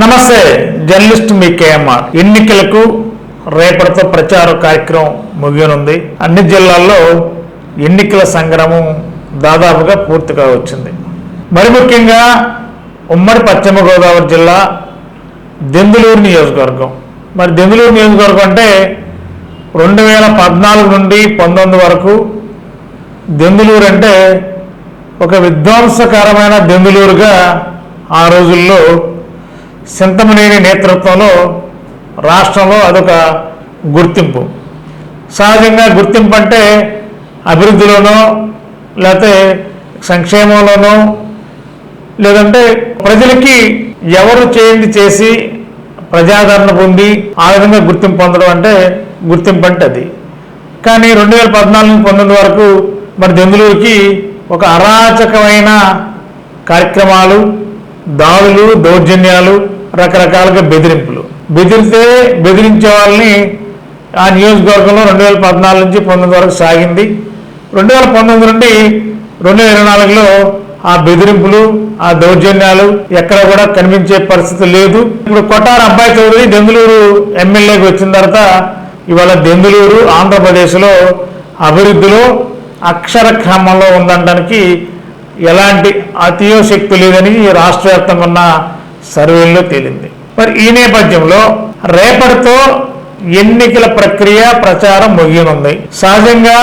నమస్తే జర్నలిస్ట్ మీ కేఎంఆర్. ఎన్నికలకు రేపటితో ప్రచార కార్యక్రమం ముగియనుంది. అన్ని జిల్లాల్లో ఎన్నికల సంగ్రామం దాదాపుగా పూర్తిగా వచ్చింది. మరి ముఖ్యంగా ఉమ్మడి పశ్చిమ గోదావరి జిల్లా దెందులూరు నియోజకవర్గం. మరి దెందులూరు నియోజకవర్గం అంటే రెండు వేల పద్నాలుగు నుండి పంతొమ్మిది వరకు దెందులూరు అంటే ఒక విధ్వంసకరమైన దెందులూరుగా ఆ రోజుల్లో సింతమనేని నేతృత్వంలో రాష్ట్రంలో అదొక గుర్తింపు. సహజంగా గుర్తింపు అంటే అభివృద్ధిలోనో లేకపోతే సంక్షేమంలోనో లేదంటే ప్రజలకి ఎవరు చేయండి చేసి ప్రజాదరణ పొంది ఆ విధంగా గుర్తింపు పొందడం అంటే గుర్తింపు అంటే అది. కానీ రెండు వేల పద్నాలుగు పంతొమ్మిది వరకు మరి దెందులూరుకి ఒక అరాచకమైన కార్యక్రమాలు దాడులు దౌర్జన్యాలు రకరకాలుగా బెదిరింపులు. బెదిరితే బెదిరించే వాళ్ళని ఆ నియోజకవర్గంలో రెండు వేల పద్నాలుగు నుంచి పంతొమ్మిది వరకు సాగింది. రెండు వేల పంతొమ్మిది నుండి రెండు వేల ఇరవై నాలుగులో ఆ బెదిరింపులు ఆ దౌర్జన్యాలు ఎక్కడ కూడా కనిపించే పరిస్థితి లేదు. ఇప్పుడు కొట్టారు అబ్బాయి చౌదరి దెందులూరు ఎమ్మెల్యేకి వచ్చిన తర్వాత ఇవాళ దెందులూరు ఆంధ్రప్రదేశ్లో అభివృద్ధిలో అక్షర క్రమంలో ఉందనడానికి ఎలాంటి అతియోశక్తి లేదని ఈ రాష్ట్ర వ్యాప్తంగా ఉన్న సర్వేల్లో తేలింది. మరి ఈ నేపథ్యంలో రేపటితో ఎన్నికల ప్రక్రియ ప్రచారం ముగియనుంది. సహజంగా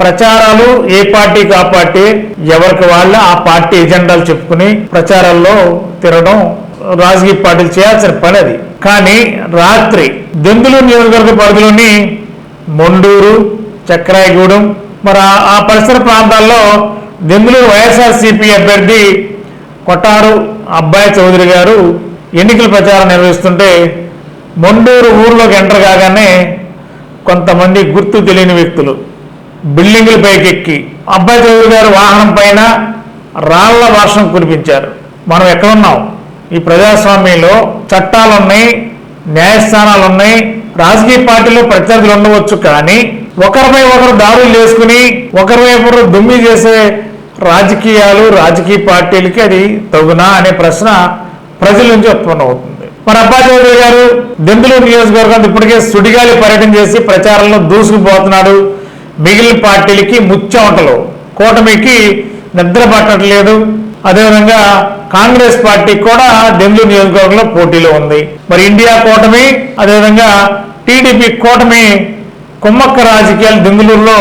ప్రచారాలు ఏ పార్టీకి ఆ పార్టీ ఎవరికి వాళ్ళ ఆ పార్టీ ఎజెండాలు చెప్పుకుని ప్రచారాల్లో తిరగడం రాజకీయ పార్టీలు చేయాల్సిన పని అది. కానీ రాత్రి దెందులూరు నియోజకవర్గ పరిధిలోని మొండూరు చక్రాయగూడెం మరి ఆ పరిసర ప్రాంతాల్లో దెందులూరు వైఎస్ఆర్సీపీ అభ్యర్థి కొట్టారు అబ్బాయి చౌదరి గారు ఎన్నికల ప్రచారం నిర్వహిస్తుంటే మొండూరు ఊర్లోకి ఎంటర్ కాగానే కొంతమంది గుర్తు తెలియని వ్యక్తులు బిల్డింగుల పైకెక్కి. అబ్బాయి చౌదరి గారు వాహనం పైన రాళ్ళ వర్షం కురిపించారు. మనం ఎక్కడున్నాం ఈ ప్రజాస్వామ్యంలో చట్టాలున్నాయి న్యాయస్థానాలున్నాయి న్యాయస్థానాలు ఉన్నాయి రాజకీయ పార్టీలో ప్రత్యర్థులు ఉండవచ్చు కానీ ఒకరిపై ఒకరు దారులు చేసుకుని ఒకరిపై ఒకరు దుమ్మి చేసే రాజకీయాలు రాజకీయ పార్టీలకి అది తగునా అనే ప్రశ్న ప్రజల నుంచి ఉత్పన్నమవుతుంది మరి అబ్బా చౌదరి గారు దెందులూరు నియోజకవర్గం ఇప్పటికే సుడిగాలి పర్యటన చేసి ప్రచారంలో దూసుకుపోతున్నాడు. మిగిలిన పార్టీలకి ముచ్చెమటలు కూటమికి నిద్ర పట్టట్లేదు. అదేవిధంగా కాంగ్రెస్ పార్టీ కూడా దెందులూరు నియోజకవర్గంలో పోటీలో ఉంది. మరి ఇండియా కూటమి అదేవిధంగా టీడీపీ కూటమి కుమ్మక్క రాజకీయాలు బెంగళూరులో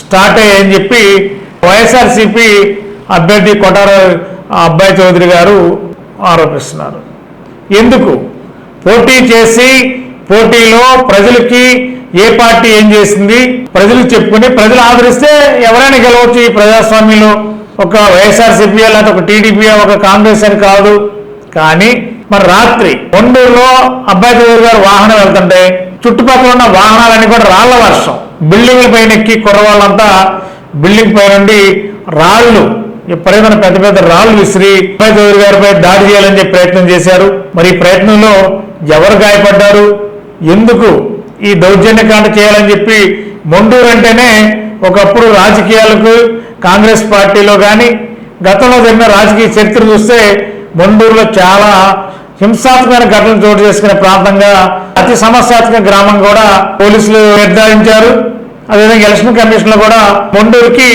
స్టార్ట్ అయ్యాయని చెప్పి వైఎస్ఆర్సీపీ అభ్యర్థి కొటార అబ్బాయి చౌదరి గారు ఆరోపిస్తున్నారు. ఎందుకు? పోటీ చేసి పోటీలో ప్రజలకి ఏ పార్టీ ఏం చేసింది? ప్రజలు చెప్పుకుని ప్రజలు ఆదరిస్తే ఎవరైనా గెలవచ్చు ఈ ప్రజాస్వామ్యంలో. ఒక వైఎస్ఆర్సీపీ లేకపోతే ఒక టీడీపీ ఒక కాంగ్రెస్ అని కాదు. కానీ మరి రాత్రి ఒండూరులో అబ్బాయి చౌదరి గారు వాహనం వెళ్తుంటే చుట్టుపక్కల ఉన్న వాహనాలన్నీ కూడా రాళ్ళ వర్షం. బిల్డింగ్ల పైన ఎక్కి కుర్రవాళ్ళంతా బిల్డింగ్ పై నుండి రాళ్ళు ఎప్పుడైనా పెద్ద పెద్ద రాళ్ళు విసిరి అబ్బాయి చౌదరి గారిపై దాడి చేయాలని చెప్పి ప్రయత్నం చేశారు. మరి ఈ ప్రయత్నంలో ఎవరు గాయపడ్డారు? ఎందుకు ఈ దౌర్జన్యకాండ చేయాలని చెప్పి మొండూరు అంటేనే ఒకప్పుడు రాజకీయాలకు కాంగ్రెస్ పార్టీలో కానీ గతంలో జరిగిన రాజకీయ చరిత్ర చూస్తే మొండూరులో చాలా హింసాత్మకమైన ఘటనలు చోటు చేసుకునే ప్రాంతంగా అతి సమస్యాత్మక గ్రామం కూడా పోలీసులు నిర్ధారించారు. అదేవిధంగా ఎలక్షన్ కమిషన్లో కూడా మొండూరుకి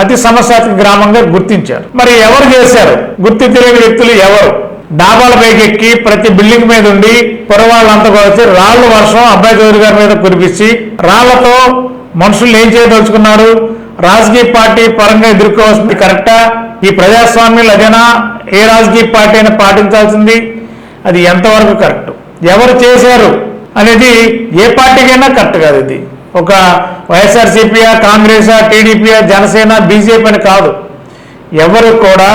అతి సమస్యాత్మక గ్రామంగా గుర్తించారు. మరి ఎవరు చేశారు? గుర్తు తెలియని వ్యక్తులు ఎవరు? డాబాల పైకి ఎక్కి ప్రతి బిల్డింగ్ మీద ఉండి పొరవాళ్ళంతా వచ్చి రాళ్ళ వర్షం అబ్బాయి చౌదరి గారి మీద కురిపించి రాళ్ళతో మనుషులు ఏం చేయదలుచుకున్నారు? రాజకీయ పార్టీ పరంగా ఎదుర్కోవాల్సింది కరెక్టా? ఈ ప్రజాస్వామ్యం అదేనా? ఏ రాజకీయ పార్టీ అయినా పాటించాల్సింది? అది ఎంతవరకు కరెక్ట్? ఎవరు చేశారు అనేది ఏ పార్టీకైనా కరెక్ట్ కాదు ఇది. ఒక వైఎస్ఆర్సీపీయా కాంగ్రెస్ టీడీపీయా జనసేన బీజేపీ అని కాదు. ఎవరు కూడా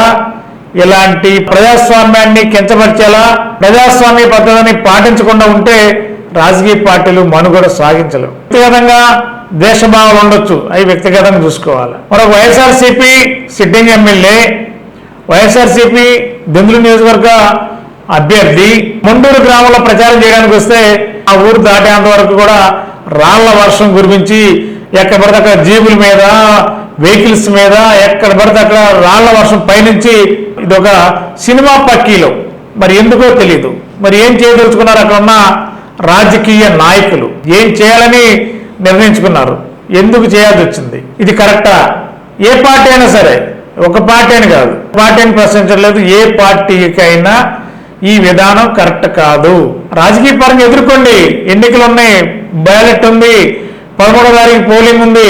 ఇలాంటి ప్రజాస్వామ్యాన్ని కించపరిచేలా ప్రజాస్వామ్య పద్ధతిని పాటించకుండా ఉంటే రాజకీయ పార్టీలు మనుగడ సాగించలేవు. వ్యక్తిగతంగా దేశభావాలు ఉండొచ్చు అవి వ్యక్తిగతంగా చూసుకోవాలి. మరొక వైఎస్ఆర్సీపీ సిట్టింగ్ ఎమ్మెల్యే వైఎస్ఆర్సీపీ దెందులు నియోజకవర్గ అభ్యర్థి మొండూరు గ్రామంలో ప్రచారం చేయడానికి వస్తే ఆ ఊరు దాటేంత వరకు కూడా రాళ్ళ వర్షం గురించి ఎక్కడ పడితే అక్కడ జీబుల మీద వెహికల్స్ మీద ఎక్కడ పడితే అక్కడ రాళ్ళ వర్షం పైనుంచి ఇది ఒక సినిమా పక్కీలో. మరి ఎందుకో తెలియదు మరి ఏం చేయదలుచుకున్నారు అక్కడ ఉన్న రాజకీయ నాయకులు? ఏం చేయాలని నిర్ణయించుకున్నారు? ఎందుకు చేయాల్సి వచ్చింది? ఇది కరెక్టా? ఏ పార్టీ అయినా సరే ఒక పార్టీ అని కాదు. పార్టీని ప్రశ్నించట్లేదు. ఏ పార్టీకైనా ఈ విధానం కరెక్ట్ కాదు. రాజకీయ పరంగా ఎదుర్కోండి. ఎన్నికలు ఉన్నాయి బ్యాలెట్ ఉంది. పదమూడో తారీఖు పోలింగ్ ఉంది.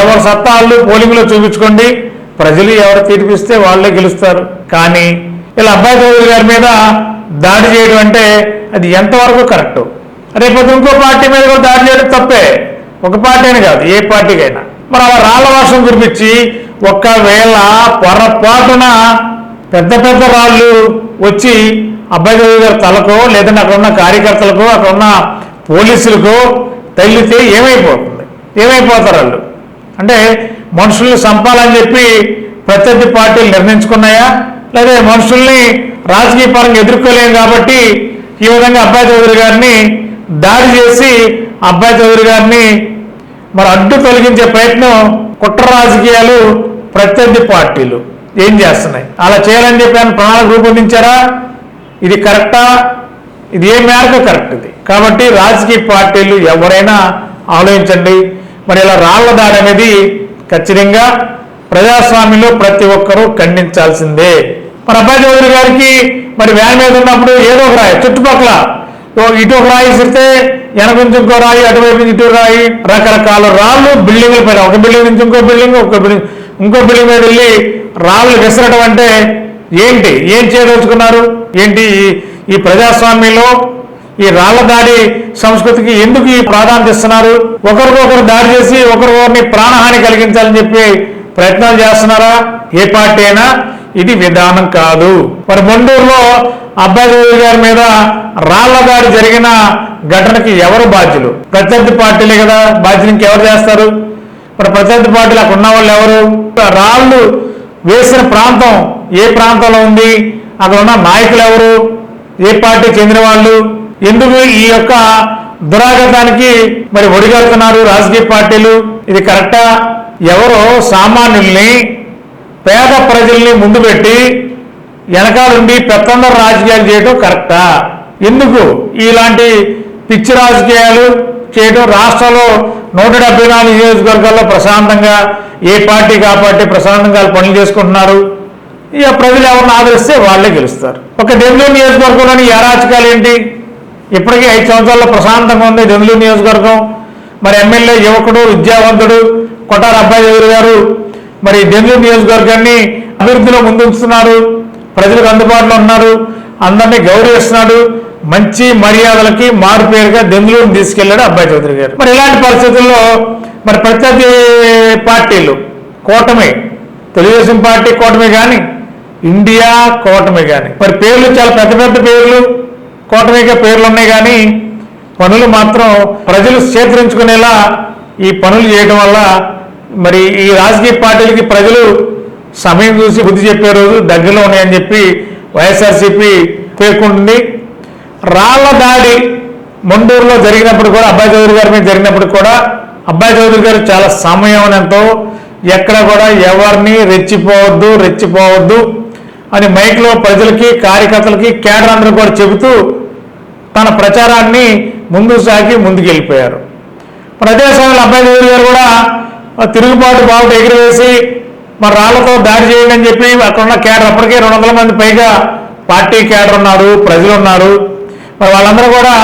ఎవరు సత్తాళ్ళు పోలింగ్లో చూపించుకోండి. ప్రజలు ఎవరు తీర్పిస్తే వాళ్ళే గెలుస్తారు. కానీ ఇలా అబ్బాయి చౌదరి గారి మీద దాడి చేయడం అంటే అది ఎంతవరకు కరెక్ట్? రేపు ఇంకో పార్టీ మీద కూడా దాడి చేయడం తప్పే. ఒక పార్టీ అని కాదు ఏ పార్టీకైనా. మరి అలా రాళ్ళ వర్షం కురిపించి ఒక్కవేళ పొరపాటున పెద్ద పెద్ద రాళ్ళు వచ్చి అబ్బాయి చౌదరి గారి తలకో లేదంటే అక్కడ ఉన్న కార్యకర్తలకో అక్కడ ఉన్న పోలీసులకో తగిలితే ఏమైపోతుంది? ఏమైపోతారు వాళ్ళు? అంటే మనుషుల్ని చంపాలని చెప్పి ప్రత్యర్థి పార్టీలు నిర్ణయించుకున్నాయా? లేదా మనుషుల్ని రాజకీయ పరంగా ఎదుర్కోలేము కాబట్టి ఈ విధంగా అబ్బాయి చౌదరి గారిని దాడి చేసి అబ్బాయి చౌదరి గారిని మరి అడ్డు తొలగించే ప్రయత్నం కుట్ర రాజకీయాలు ప్రత్యర్థి పార్టీలు ఏం చేస్తున్నాయి? అలా చేయాలని చెప్పి ఆయన ప్రణాళిక రూపొందించారా? ఇది కరెక్టా? ఇది ఏ మేరకు కరెక్ట్ ఇది? కాబట్టి రాజకీయ పార్టీలు ఎవరైనా ఆలోచించండి. మరి ఇలా రాళ్ళ దాడి అనేది ఖచ్చితంగా ప్రజాస్వామ్యంలో ప్రతి ఒక్కరూ ఖండించాల్సిందే. మరి అబ్బాయి చౌదరి గారికి మరి వ్యాన్ మీద ఉన్నప్పుడు ఏదో ఒక రాయి చుట్టుపక్కల ఇటు ఒక రాయి ఇస్తే వెనక నుంచి ఇంకో రాయి అటువైపు నుంచి ఇటు రాయి రకరకాల రాళ్ళు బిల్డింగ్ల పైన ఒక బిల్డింగ్ నుంచి ఇంకో బిల్డింగ్ ఒక బిల్డింగ్ ఇంకో బిల్డింగ్ మీద వెళ్ళి రాళ్ళు విసరడం అంటే ఏంటి? ఏం చేయదలుచుకున్నారు? ఏంటి ఈ- ఈ ప్రజాస్వామ్యంలో ఈ రాళ్ళ దాడి సంస్కృతికి ఎందుకు ఈ ప్రాధాన్యత ఇస్తున్నారు? ఒకరికొకరు దాడి చేసి ఒకరికొకరిని ప్రాణహాని కలిగించాలని చెప్పి ప్రయత్నాలు చేస్తున్నారా? ఏ పార్టీ అయినా? ఇది విధానం కాదు. మరి మొండూరులో అబ్బాయి గారి మీద రాళ్ళ దాడి జరిగిన ఘటనకి ఎవరు బాధ్యులు? ప్రత్యర్థి పార్టీలే కదా బాధ్యులు ఇంకెవరు చేస్తారు? మరి ప్రత్యర్థి పార్టీలు అక్కడ ఉన్న వాళ్ళు ఎవరు? రాళ్ళు వేసిన ప్రాంతం ఏ ప్రాంతంలో ఉంది? అక్కడ ఉన్న నాయకులు ఎవరు? ఏ పార్టీ చెందిన వాళ్ళు? ఎందుకు ఈ యొక్క దురాగతానికి మరి ఒడిగడుతున్నారు రాజకీయ పార్టీలు? ఇది కరెక్టా? ఎవరో సామాన్యుల్ని పేద ప్రజల్ని ముందు పెట్టి వెనకాలండి పెత్తందర రాజకీయాలు చేయడం కరెక్టా? ఎందుకు ఇలాంటి పిచ్చి రాజకీయాలు చేయడం రాష్ట్రంలో నూట డెబ్బై నాలుగు నియోజకవర్గాల్లో ప్రశాంతంగా ఏ పార్టీకి ఆ పార్టీ ప్రశాంతంగా పనులు చేసుకుంటున్నారు? ఇక ప్రజలు ఎవరిని ఆదరిస్తే వాళ్ళే గెలుస్తారు. ఒక దెందులూరు నియోజకవర్గంలోని ఈ అరాచకాలు ఏంటి? ఇప్పటికీ ఐదు సంవత్సరాల్లో ప్రశాంతంగా ఉంది దెందులూరు నియోజకవర్గం. మరి ఎమ్మెల్యే యువకుడు విద్యావంతుడు కొట్టార అబ్బాయి గారు? మరి దెందులూరు నియోజకవర్గాన్ని అభివృద్ధిలో ముందుంచుతున్నారు. ప్రజలకు అందుబాటులో ఉన్నారు. అందరినీ గౌరవిస్తున్నాడు. మంచి మర్యాదలకి మారుపేరుగా దెందులూరుని తీసుకెళ్ళాడు అబ్బాయి చౌదరి గారు. మరి ఇలాంటి పరిస్థితుల్లో మరి ప్రత్యర్థి పార్టీలు కూటమి తెలుగుదేశం పార్టీ కూటమి కానీ ఇండియా కూటమి కానీ మరి పేర్లు చాలా పెద్ద పెద్ద పేర్లు కూటమిగా పేర్లు ఉన్నాయి కానీ పనులు మాత్రం ప్రజలు సేకరించుకునేలా ఈ పనులు చేయడం వల్ల మరి ఈ రాజకీయ పార్టీలకి ప్రజలు సమయం చూసి బుద్ధి చెప్పే రోజు దగ్గరలో ఉన్నాయని చెప్పి వైఎస్ఆర్సీపీ పేర్కొంటుంది. రాళ్ళ దాడి మొండూరులో జరిగినప్పుడు కూడా అబ్బాయి చౌదరి గారి మీద జరిగినప్పుడు కూడా అబ్బాయి చౌదరి గారు చాలా సమయంతో ఎక్కడ కూడా ఎవరిని రెచ్చిపోవద్దు రెచ్చిపోవద్దు అని మైక్లో ప్రజలకి కార్యకర్తలకి కేడర్ అందరూ కూడా చెబుతూ తన ప్రచారాన్ని ముందు సాగి ముందుకెళ్ళిపోయారు. మరి అదే సమయంలో అబ్బాయి చౌదరి గారు కూడా తిరుగుబాటు బావుట ఎగిరివేసి మరి రాళ్ళతో దాడి చేయండి అని చెప్పి అక్కడ ఉన్న కేడర్ అప్పటికే రెండు వందల మంది పైగా పార్టీ కేడర్ ఉన్నారు ప్రజలు ఉన్నారు. మరి వాళ్ళందరూ కూడా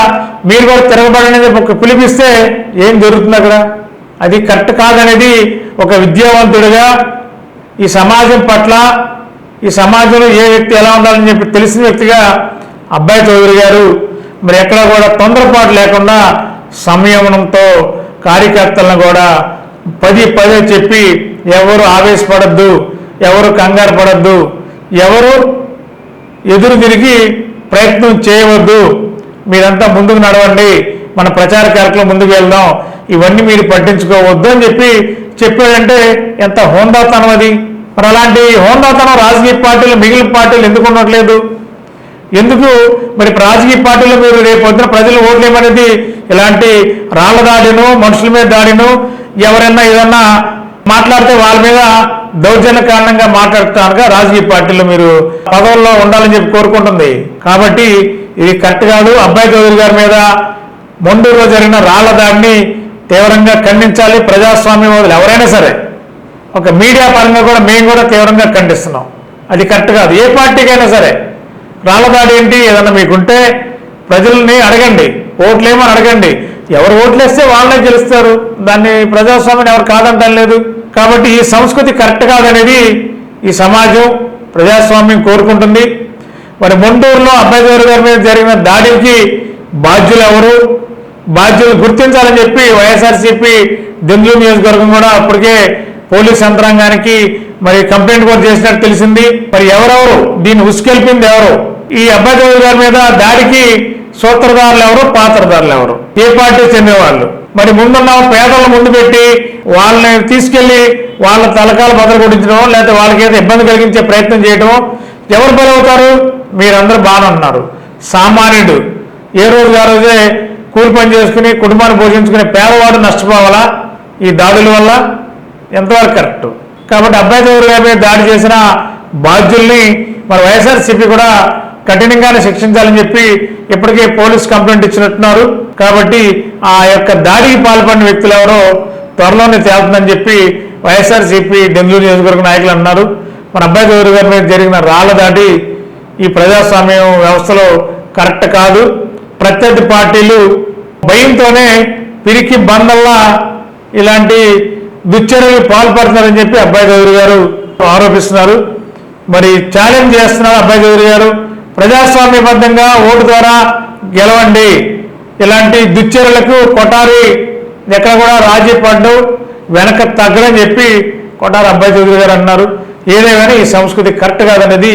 మీరు కూడా తిరగబడనేది ఒక పిలిపిస్తే ఏం జరుగుతుంది అక్కడ? అది కరెక్ట్ కాదనేది ఒక విద్యావంతుడిగా ఈ సమాజం పట్ల ఈ సమాజంలో ఏ వ్యక్తి ఎలా ఉండాలని చెప్పి తెలిసిన వ్యక్తిగా అబ్బాయి చౌదరి గారు మరి ఎక్కడ కూడా తొందరపాటు లేకుండా సంయమనంతో కార్యకర్తలను కూడా పది పదే చెప్పి ఎవరు ఆవేశపడద్దు ఎవరు కంగారు పడద్దు ఎవరు ఎదురు తిరిగి ప్రయత్నం చేయవద్దు. మీరంతా ముందుకు నడవండి. మన ప్రచార కార్యక్రమం ముందుకు వెళ్దాం. ఇవన్నీ మీరు పట్టించుకోవద్దు అని చెప్పి చెప్పాడంటే ఎంత హోందాతనం అది? మరి అలాంటి హోందాతనం రాజకీయ పార్టీలు మిగిలిన పార్టీలు ఎందుకు ఉండట్లేదు? ఎందుకు? మరి రాజకీయ పార్టీలు మీరు రేపు పొద్దున ప్రజలు ఓట్లేమనేది ఇలాంటి రాళ్ళ దాడిను మనుషుల మీద దాడిను ఎవరైనా ఏదన్నా మాట్లాడితే వాళ్ళ మీద దౌర్జన్య కారణంగా మాట్లాడుతానుగా రాజకీయ పార్టీలు మీరు పదవుల్లో ఉండాలని చెప్పి కోరుకుంటుంది. కాబట్టి ఇది కరెక్ట్ కాదు. అబ్బాయి చౌదరి గారి మీద మొండూరులో జరిగిన రాళ్ళ దాడిని తీవ్రంగా ఖండించాలి. ప్రజాస్వామ్యవాదులు ఎవరైనా సరే ఒక మీడియా పరంగా కూడా మేము కూడా తీవ్రంగా ఖండిస్తున్నాం. అది కరెక్ట్ కాదు. ఏ పార్టీకైనా సరే రాళ్ళ దాడి ఏంటి? ఏదన్నా మీకుంటే ప్రజల్ని అడగండి. ఓట్లేమో అడగండి. ఎవరు ఓట్లేస్తే వాళ్ళే గెలుస్తారు. దాన్ని ప్రజాస్వామ్యం ఎవరు కాదంటం లేదు. కాబట్టి ఈ సంస్కృతి కరెక్ట్ కాదనేది ఈ సమాజం ప్రజాస్వామ్యం కోరుకుంటుంది. మరి ముంటూరులో అబ్బాయి గారి గారి మీద జరిగిన దాడికి బాధ్యులు ఎవరు? బాధ్యులు గుర్తించాలని చెప్పి వైఎస్ఆర్సీపీ దెందులూరు నియోజకవర్గం కూడా అప్పటికే పోలీస్ యంత్రాంగానికి మరి కంప్లైంట్ కూడా చేసినట్టు తెలిసింది. మరి ఎవరెవరు? దీన్ని ఉసుకెల్పింది ఎవరు? ఈ అబ్బాయి గారి మీద దాడికి సూత్రధారులు ఎవరు? పాత్రధారులు ఎవరు? ఏ పార్టీ చెందేవాళ్ళు? మరి ముందున్న పేదలను ముందు పెట్టి వాళ్ళని తీసుకెళ్ళి వాళ్ళ తలకాలు బదలు కొట్టించడం లేకపోతే వాళ్ళకి ఏదో ఇబ్బంది కలిగించే ప్రయత్నం చేయడం ఎవరు బలవుతారు? మీరందరూ బాగానే ఉన్నారు. సామాన్యుడు. ఏ రోజు ఆ రోజే కూలి పని చేసుకుని కుటుంబాన్ని పోషించుకునే పేదవాడు నష్టపోవాలా? ఈ దాడుల వల్ల ఎంతవరకు కరెక్ట్? కాబట్టి అబ్బాయి చౌదరి మీద దాడి చేసిన బాధ్యుల్ని మరి వైఎస్ఆర్సీపీ కూడా కఠినంగానే శిక్షించాలని చెప్పి ఇప్పటికే పోలీస్ కంప్లైంట్ ఇచ్చినట్టున్నారు. కాబట్టి ఆ యొక్క దాడికి పాల్పడిన వ్యక్తులు ఎవరో త్వరలోనే తేలుతుందని చెప్పి వైఎస్ఆర్సీపీ డెంగళూరు నియోజకవర్గ నాయకులు అన్నారు. మన అబ్బాయి చౌదరి గారి మీద జరిగిన రాళ్ళ దాడి ఈ ప్రజాస్వామ్యం వ్యవస్థలో కరెక్ట్ కాదు. ప్రత్యర్థి పార్టీలు భయంతోనే పిరికి బందల్లా ఇలాంటి దుశ్చర్యలు పాల్పడుతున్నారని చెప్పి అబ్బాయి చౌదరి గారు ఆరోపిస్తున్నారు. మరి ఛాలెంజ్ చేస్తున్నారు అబ్బాయి చౌదరి గారు. ప్రజాస్వామ్యబద్ధంగా ఓటు ద్వారా గెలవండి. ఇలాంటి దుశ్చర్యలకు కొటారి ఎక్కడ కూడా రాజీ పడ్డు వెనక తగ్గదని చెప్పి కొటారి అబ్బాయి చౌదరి గారు అన్నారు. ఏదేమైనా ఈ సంస్కృతి కరెక్ట్ కాదనేది